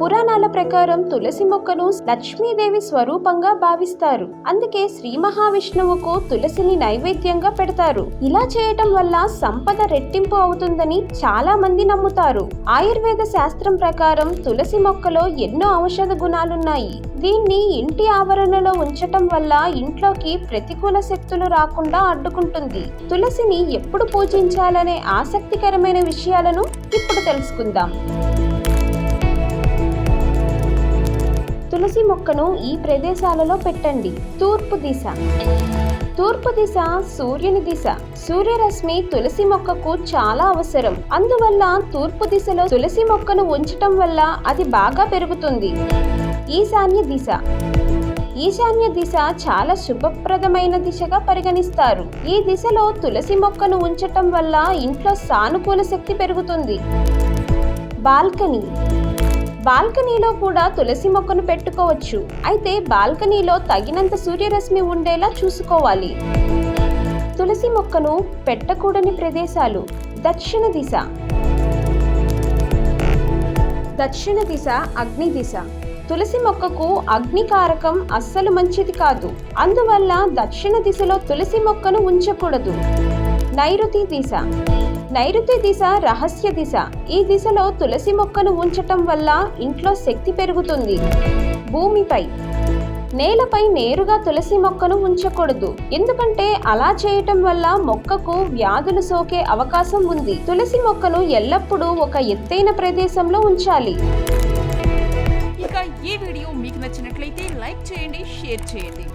పురాణాల ప్రకారం తులసి మొక్కను లక్ష్మీదేవి స్వరూపంగా భావిస్తారు. అందుకే శ్రీ మహావిష్ణువుకు తులసిని నైవేద్యంగా పెడతారు. ఇలా చేయటం వల్ల సంపద రెట్టింపు అవుతుందని చాలా మంది నమ్ముతారు. ఆయుర్వేద శాస్త్రం ప్రకారం తులసి మొక్కలో ఎన్నో ఔషధ గుణాలున్నాయి. దీన్ని ఇంటి ఆవరణలో ఉంచటం వల్ల ఇంట్లోకి ప్రతికూల శక్తులు రాకుండా అడ్డుకుంటుంది. తులసిని ఎప్పుడు పూజించాలనే ఆసక్తికరమైన విషయాలను ఇప్పుడు తెలుసుకుందాం. తులసి మొక్కను ఈ ప్రదేశాలలో పెట్టండి. తూర్పు దిశ. తూర్పు దిశ సూర్యుని దిశ. సూర్యరశ్మి తులసి మొక్కకు చాలా అవసరం. అందువల్ల తూర్పు దిశలో తులసి మొక్కను ఉంచటం వల్ల అది బాగా పెరుగుతుంది. ఈశాన్య దిశ. ఈశాన్య దిశ చాలా శుభప్రదమైన దిశగా పరిగణిస్తారు. ఈ దిశలో తులసి మొక్కను ఉంచటం వల్ల ఇంట్లో సానుకూల శక్తి పెరుగుతుంది. బాల్కనీ. బాల్కనీలో కూడా తులసి మొక్కను పెట్టుకోవచ్చు. అయితే బాల్కనీలో తగినంత సూర్యరశ్మి ఉండేలా చూసుకోవాలి. తులసి మొక్కను పెట్టకూడని ప్రదేశాలు. దక్షిణ దిశ. దక్షిణ దిశ అగ్ని దిశ. తులసి మొక్కకు అగ్నికారకం అస్సలు మంచిది కాదు. అందువల్ల దక్షిణ దిశలో తులసి మొక్కను ఉంచకూడదు. నైరుతి దిశ. నైరుతి దిశ రహస్య దిశ. ఈ దిశలో తులసి మొక్కను ఉంచటం వల్ల ఇంట్లో శక్తి పెరుగుతుంది. భూమిపై. నేలపై నేరుగా తులసి మొక్కను ఉంచకూడదు. ఎందుకంటే అలా చేయటం వల్ల మొక్కకు వ్యాధులు సోకే అవకాశం ఉంది. తులసి మొక్కను ఎల్లప్పుడూ ఒక ఎత్తైన ప్రదేశంలో ఉంచాలి. ఇక ఈ వీడియో మీకు నచ్చినట్లయితే లైక్ చేయండి షేర్ చేయండి.